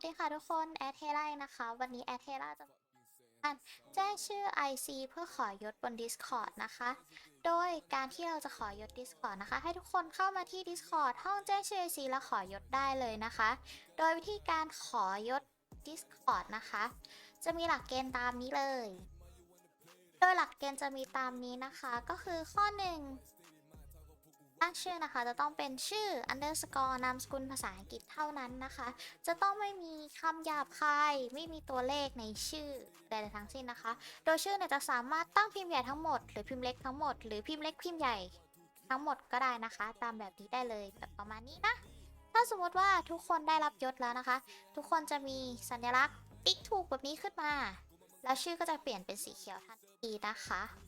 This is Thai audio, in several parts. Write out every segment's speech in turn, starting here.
วัสดีค่ะทุกคนแอดเทล่านะคะ วันนี้แอดเทล่าจะแจ้งชื่อ IC เพื่อขอยศบน Discord นะคะ โดยการที่เราจะขอยศ Discord นะคะ ให้ทุกคนเข้ามาที่ Discord ห้องแจ้งชื่อ IC แล้วขอยศได้เลยนะคะ โดยวิธีการขอยศ Discord นะคะ จะมีหลักเกณฑ์ตามนี้เลย โดยหลักเกณฑ์จะมีตามนี้นะคะ ก็คือข้อ 1 ตั้งชื่อนะคะ จะต้องเป็นชื่อ underscore นามสกุลภาษาอังกฤษเท่านั้นนะคะ จะต้องไม่มีคำหยาบคายไม่มีตัวเลขในชื่อใดๆทั้งสิ้นนะคะ โดยชื่อเนี่ยจะสามารถตั้งพิมพ์ใหญ่ทั้งหมดหรือพิมพ์เล็กทั้งหมดหรือพิมพ์เล็กพิมพ์ใหญ่ทั้งหมดก็ได้นะคะ ตามแบบนี้ได้เลยแบบประมาณนี้นะถ้าสมมติว่าทุกคนได้รับยศแล้วนะคะ ทุกคนจะมีสัญลักษณ์ติ๊กถูกแบบนี้ขึ้นมา แล้วชื่อก็จะเปลี่ยนเป็นสีเขียวทันทีนะคะ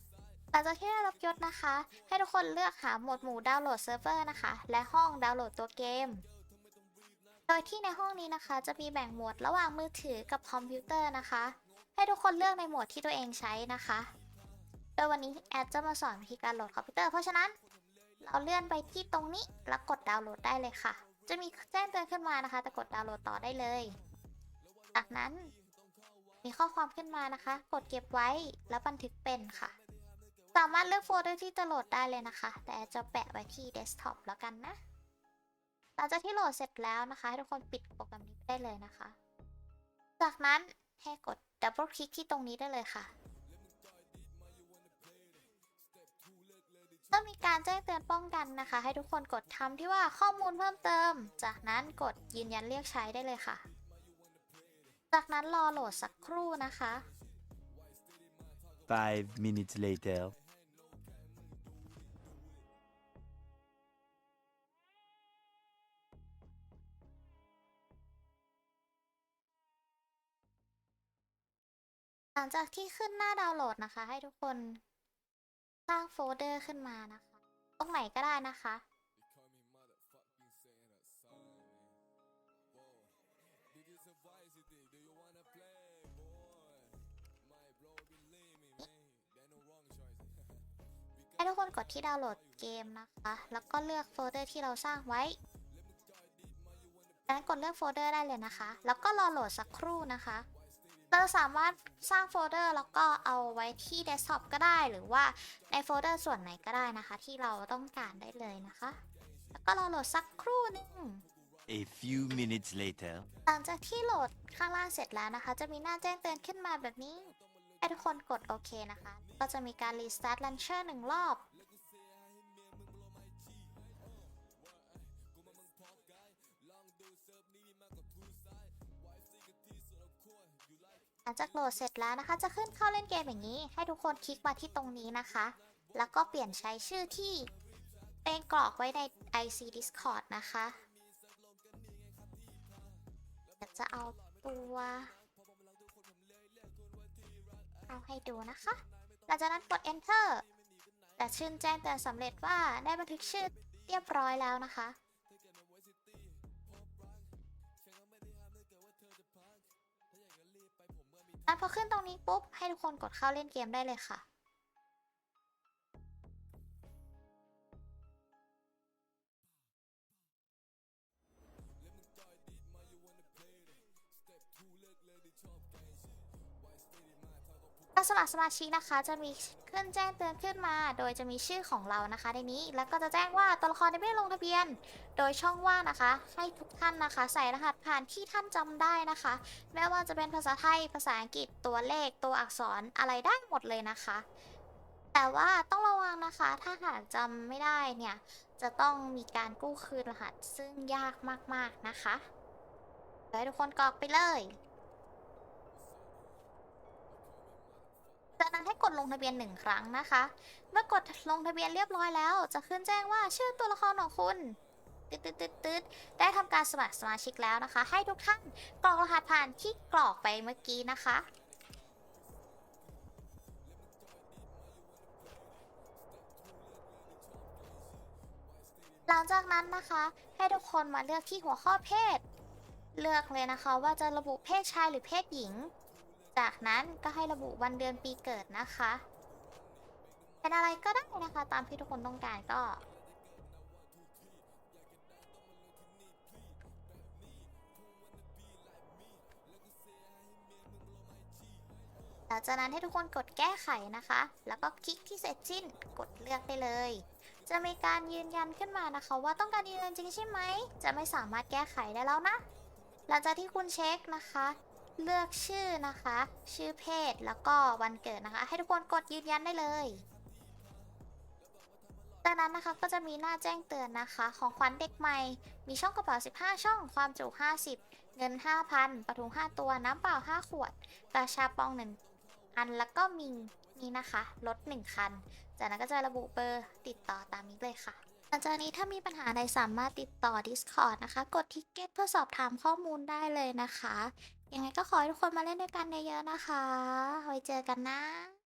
หลังจากที่ได้รับยศนะคะ ให้ทุกคนเลือกหาหมวดหมู่ดาวน์โหลดเซิร์ฟเวอร์นะคะ และห้องดาวน์โหลดตัวเกม โดยที่ในห้องนี้นะคะ จะมีแบ่งหมวดระหว่างมือถือกับคอมพิวเตอร์นะคะ ให้ทุกคนเลือกในหมวดที่ตัวเองใช้นะคะ โดยวันนี้แอดจะมาสอนวิธีการโหลดคอมพิวเตอร์ เพราะฉะนั้น เราเลื่อนไปที่ตรงนี้แล้วกดดาวน์โหลดได้เลยค่ะ จะมีแจ้งเตือนขึ้นมานะคะ แต่กดดาวน์โหลดต่อได้เลย จากนั้นมีข้อความขึ้นมานะคะ กดเก็บไว้แล้วบันทึกเป็นค่ะ สามารถเลือกโฟลเดอร์ที่จะโหลดได้เลยนะคะ แต่จะแปะไว้ที่เดสก์ท็อปแล้วกันนะ หลังจากที่โหลดเสร็จแล้วนะคะให้ทุกคนปิดโปรแกรมนี้ได้เลยนะคะ จากนั้นให้กดดับเบิลคลิกที่ตรงนี้ได้เลยค่ะเมื่อมีการแจ้งเตือนป้องกันนะคะ ให้ทุกคนกดทำที่ว่าข้อมูลเพิ่มเติม จากนั้นกดยืนยันเรียกใช้ได้เลยค่ะ จากนั้นรอโหลดสักครู่นะคะ Five minutes later. ลังจากที่ขึ้นหน้าดาวน์โหลดนะคะ ให้ทุกคนสร้างโฟลเดอร์ขึ้นมานะคะ ตรงไหนก็ได้นะคะ ให้ทุกคนกดที่ดาวน์โหลดเกมนะคะ แล้วก็เลือกโฟลเดอร์ที่เราสร้างไว้จากนั้นกดเลือกโฟลเดอร์ได้เลยนะคะ แล้วก็รอโหลดสักครู่นะคะ เราสามารถสร้างโฟลเดอร์แล้วก็เอาไว้ที่เดสก์ท็อปก็ได้ หรือว่าในโฟลเดอร์ส่วนไหนก็ได้นะคะ ที่เราต้องการได้เลยนะคะ แล้วก็รอโหลดสักครู่หนึง A few minutes later. หลังจากที่โหลดข้างล่างเสร็จแล้วนะคะ จะมีหน้าแจ้งเตือนขึ้นมาแบบนี้ให้ทุกคนกดโอเคนะคะ ก็จะมีการรีสตาร์ทลันเชอร์หนึ่งรอบ ลังจากโหลดเสร็จแล้วนะคะ จะขึ้นเข้าเล่นเกมอย่างนี้ ให้ทุกคนคลิกมาที่ตรงนี้นะคะ แล้วก็เปลี่ยนใช้ชื่อที่เป็นกรอกไว้ใน IC Discord นะคะเดี๋ยวจะเอาตัวเอาให้ดูนะคะ หลังจากนั้นกด enter แต่ชื่นแจ้งเตือนสำเร็จว่าได้บันทึกชื่อเรียบร้อยแล้วนะคะ พอขึ้นตรงนี้ปุ๊บให้ทุกคนกดเข้าเล่นเกมได้เลยค่ะ การสมัครสมาชิกนะคะ จะมีขึ้นแจ้งเตือนขึ้นมา โดยจะมีชื่อของเรานะคะ ในนี้ แล้วก็จะแจ้งว่าตัวละครได้ไม่ลงทะเบียน โดยช่องว่างนะคะ ให้ทุกท่านนะคะ ใส่รหัสผ่านที่ท่านจำได้นะคะ ไม่ว่าจะเป็นภาษาไทย ภาษาอังกฤษ ตัวเลข ตัวอักษร อะไรได้หมดเลยนะคะ แต่ว่าต้องระวังนะคะ ถ้าหากจำไม่ได้เนี่ย จะต้องมีการกู้คืนรหัส ซึ่งยากมากๆนะคะเดี๋ยวให้ทุกคนกรอกไปเลย จากนั้นให้กดลงทะเบียนหนึ่งครั้งนะคะ เมื่อกดลงทะเบียนเรียบร้อยแล้ว จะขึ้นแจ้งว่าชื่อตัวละครของคุณตึ๊ดตึ๊ดตึ๊ดตึ๊ดได้ทำการสมัครสมาชิกแล้วนะคะ ให้ทุกท่านกรอกรหัสผ่านที่กรอกไปเมื่อกี้นะคะ หลังจากนั้นนะคะ ให้ทุกคนมาเลือกที่หัวข้อเพศ เลือกเลยนะคะว่าจะระบุเพศชายหรือเพศหญิง จากนั้นก็ให้ระบุวันเดือนปีเกิดนะคะ เป็นอะไรก็ได้นะคะ ตามที่ทุกคนต้องการก็หลังจากนั้นให้ทุกคนกดแก้ไขนะคะ แล้วก็คลิกที่เสร็จสิ้น กดเลือกได้เลย จะมีการยืนยันขึ้นมานะคะ ว่าต้องการยืนยันจริงใช่ไหม จะไม่สามารถแก้ไขได้แล้วนะ หลังจากที่คุณเช็คนะคะ เลือกชื่อนะคะ ชื่อเพศแล้วก็วันเกิดนะคะ ให้ทุกคนกดยืนยันได้เลยจากนั้นนะคะก็จะมีหน้าแจ้งเตือนนะคะ ของขวัญเด็กใหม่ มีช่องกระเป๋า 15 ช่อง ความจุ 50 เงิน 5,000ปลาทู5ตัว น้ำเปล่า 5 ขวดกระชาปอง 1 อัน แล้วก็มีนี่นะคะ รถ 1 คัน จากนั้นก็จะระบุเบอร์ติดต่อตามนี้เลยค่ะหลังจากนี้ถ้ามีปัญหาใดสามารถติดต่อ Discord นะคะ กดทิกเก็ตเพื่อสอบถามข้อมูลได้เลยนะคะ ยังไงก็ขอให้ทุกคนมาเล่นด้วยกันเยอะๆนะคะ ไว้เจอกันนะ